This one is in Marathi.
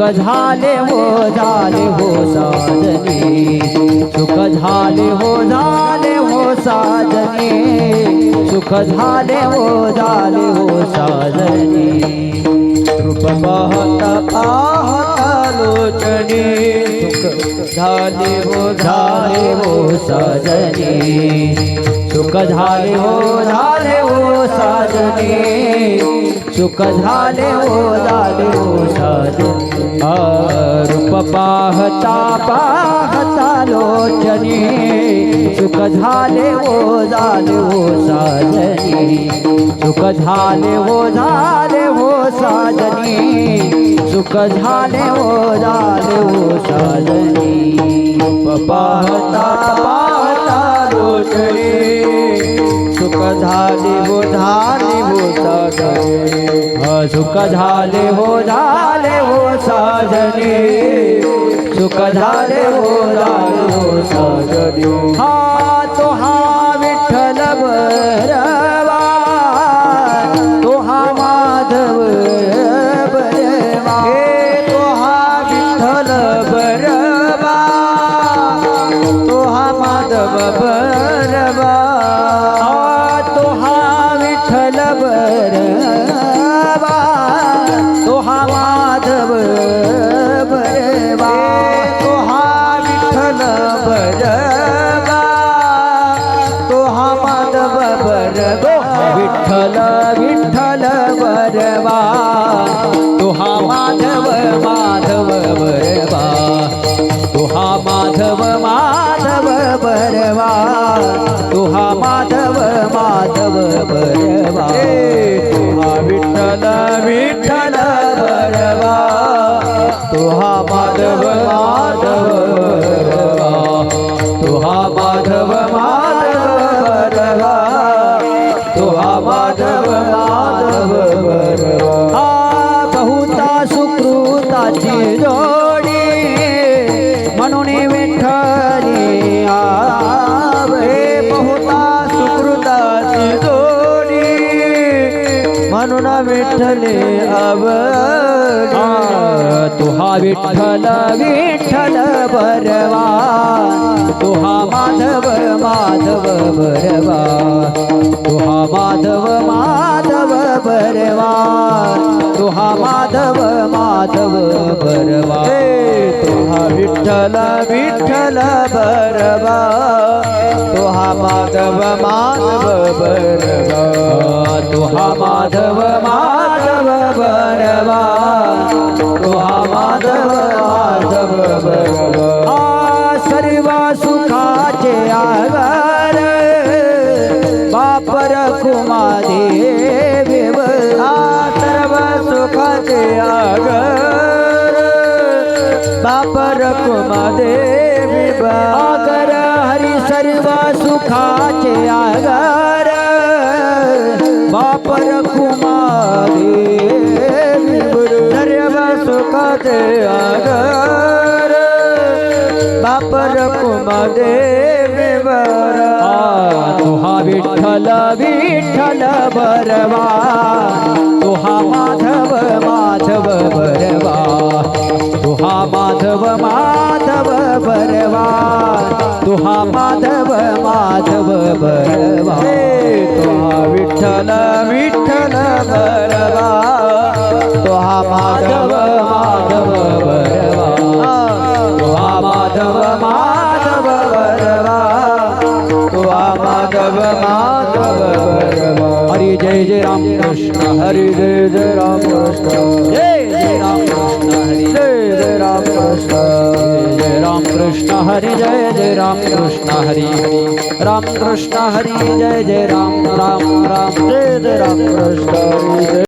सुख झाले हो झाले हो साजनी। सुख झाले हो झाले हो साजनी। सुख झाले हो झाले हो साजनी। रूप पाहता पाहता लोचने। सुख झाले हो झाले हो साजनी। सुख झाले हो झाले हो साजनी। सुख झाले हो झाले हो साजनी रूप पाहता पाहता लोचने. सुख झाले हो झाले हो साजनी. सुख झाले हो झाले हो साजनी. सुख झाले हो झाले हो साजनी. पाहता पाहता लोचने. झाले हो झाले हो साजनी। हा, सुख झाले हो झाले हो साजनी। सुख झाले हो झाले हो साजनी। हा तो हा विठ्ठल विठ्ठल वरवा तो हा माधव विठ्ठले आवडी तुहा विठ्ठल विठ्ठल बरवा तुहा माधव माधव बरवा तुहा माधव माधव बरवा तुहा माधव माधव बरवा तुहा विठ्ठल विठ्ठल बरवा तुहा माधव माधव बरवा तो हा माधव माधव बरवा। तो हा माधव माधव बरवा। आ सर्व सुखाचे आगार बापर कुमादेव आ सर्व सुखाचे आगर। बापर कुमादेव आगर हरी सर्व सुखाचे आगर। सुखाचे आगर बापर कुमादेव तुहा विठ्ठल विठ्ठल बरवा। तुहा माधव माधव बरवा। तुहा माधव माधव बरवा। तुहा माधव माधव बरवा। तुहा विठ्ठल विठ्ठल बरवा। માધવ માધવ હરે જય જય રામ કૃષ્ણ, હરે જય જય રામ કૃષ્ણ. જય જય રામ કૃષ્ણ, હરે જય જય રામ કૃષ્ણ. જય રામ કૃષ્ણ, હરે જય જય રામ કૃષ્ણ, હરે રામ કૃષ્ણ, હરે જય જય રામ રામ રામ. જય જય રામ કૃષ્ણ, હરે